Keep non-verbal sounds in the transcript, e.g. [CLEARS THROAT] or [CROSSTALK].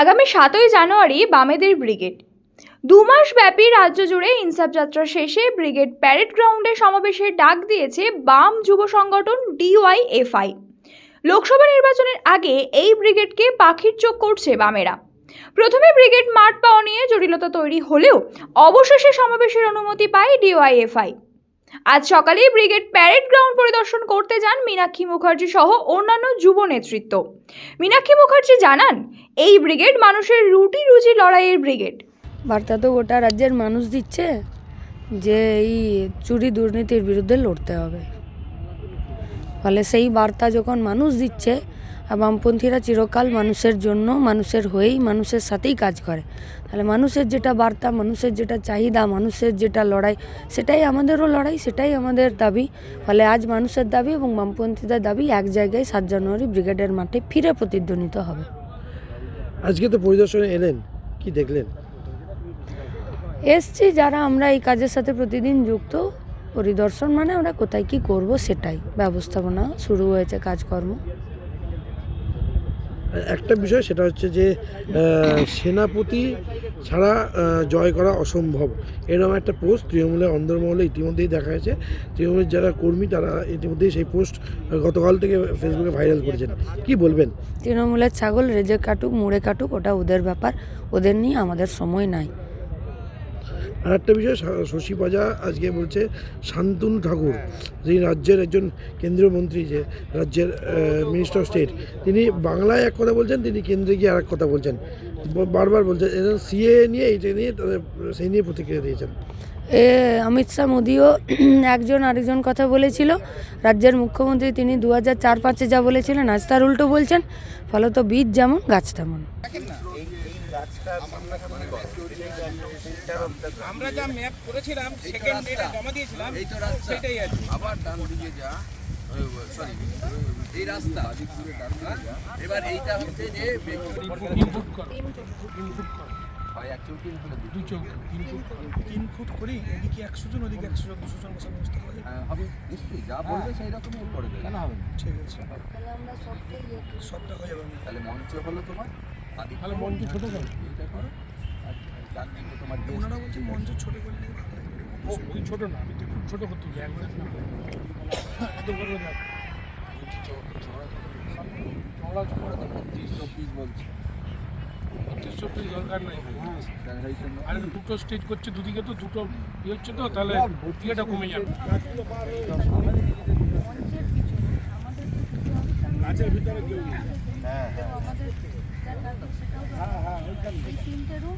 আগামী সাতই জানুয়ারি বামেদের ব্রিগেড। দু মাস ব্যাপী রাজ্য জুড়ে ইনসাফ যাত্রা শেষে ব্রিগেড প্যারেড গ্রাউন্ডে সমাবেশের ডাক দিয়েছে বাম যুব সংগঠন ডিওয়াইএফআই। লোকসভা নির্বাচনের আগে এই ব্রিগেডকে পাখির চোখ করছে বামেরা। প্রথমে ব্রিগেড মাঠ পাওয়া নিয়ে জটিলতা তৈরি হলেও অবশেষে সমাবেশের অনুমতি পায় ডিওয়াইএফআই। আজ সকালেই ব্রিগেড প্যারেড গ্রাউন্ড পরিদর্শন করতে যান মীনাক্ষী মুখার্জি সহ অন্যান্য যুব নেতৃত্ব। মীনাক্ষী মুখার্জি জানান এই ব্রিগেড মানুষের রুটি রুজি লড়াইয়ের ব্রিগেড। বার্তা তো গোটা রাজ্যের মানুষ দিচ্ছে যে এই চুরি দুর্নীতির বিরুদ্ধে লড়তে হবে। ফলে সেই বার্তা যখন মানুষ দিচ্ছে, আর বামপন্থীরা চিরকাল মানুষের জন্য, মানুষের হয়েই মানুষের সাথেই কাজ করে। তাহলে মানুষের যেটা বার্তা, মানুষের যেটা চাহিদা, মানুষের যেটা লড়াই, সেটাই আমাদেরও লড়াই, সেটাই আমাদের দাবি। ফলে আজ মানুষের দাবি এবং বামপন্থীদের দাবি এক জায়গায় সাত জানুয়ারি ব্রিগেডের মাঠে ফিরে প্রতিধ্বনিত হবে। আজকে তো পরিদর্শনে এলেন, কি দেখলেন? এসছি যারা আমরা এই কাজের সাথে প্রতিদিন যুক্ত। পরিদর্শন মানে আমরা কোথায় কি করব সেটাই। ব্যবস্থাপনা শুরু হয়েছে, কাজকর্ম। একটা বিষয় সেটা হচ্ছে যে সেনাপতি ছাড়া জয় করা অসম্ভব। এরকম একটা পোস্ট তৃণমূলের অন্দরমহলে ইতিমধ্যেই দেখা গেছে। তৃণমূলের যারা কর্মী, তারা ইতিমধ্যেই সেই পোস্ট গতকাল থেকে ফেসবুকে ভাইরাল করেছেন। কি বলবেন? তৃণমূলের ছাগল রেজে কাটুক, মুড়ে কাটুক, ওটা ওদের ব্যাপার। ওদের নিয়ে আমাদের সময় নাই। আর একটা বিষয় শশী পাজা আজকে বলছে শান্তনু ঠাকুর, যিনি রাজ্যের একজন কেন্দ্রীয় মন্ত্রী যে, রাজ্যের মিনিস্টার অফ স্টেট তিনি বাংলায় এক কথা বলছেন, তিনি কেন্দ্রে গিয়ে আর এক কথা বলছেন। বারবার বলছেন সিএ নিয়ে এইটা নিয়ে তাদের, সেই নিয়ে প্রতিক্রিয়া দিয়েছেন। এ, অমিত শাহ মোদিও [CLEARS THROAT] একজন আরেকজন কথা বলেছিল। রাজ্যের মুখ্যমন্ত্রী তিনি দু হাজার চার পাঁচে যা বলেছিলেন, আজ তার উল্টো বলছেন, ফলত বীজ যেমন, গাছ তেমন। আমরা যা ম্যাপ করেছিলাম সেকেন্ড ডেটে জমা দিয়েছিলাম সেটাই আছে। আবার ডান দিকে যা সরি এই রাস্তা এবার এইটা হচ্ছে যে হয় চৌকি না হলে দুটো তিন ফুট করি। এদিকে একশো জন ওদিকে একশো জন দুশো জন বসার ব্যবস্থা করে হ্যাঁ, হবে নিশ্চয়ই যা বলবে সেই রকমই করে দেবে। কেন হবে ঠিক আছে। সবটা হয়ে যাবে। তাহলে মঞ্চ হলো তোমার? তাহলে মঞ্চ ছোট করো guest ওনারা বলছে মঞ্চ ছোট করে নিয়ে ভালো ওই ছোট না আমি তো খুব ছোট করতে চাই একবারে এত বড় না। চওড়া চওড়া তো পঁচিশ চব্বিশ বলছে। চব্বিশ দরকার নাই। আর দুটো স্টেজ করছে দুদিকে তো দুটো ইয়ে হচ্ছে তো তাহলে ইয়েটা কমে যাবে। গাছের ভিতরে কেউ নেই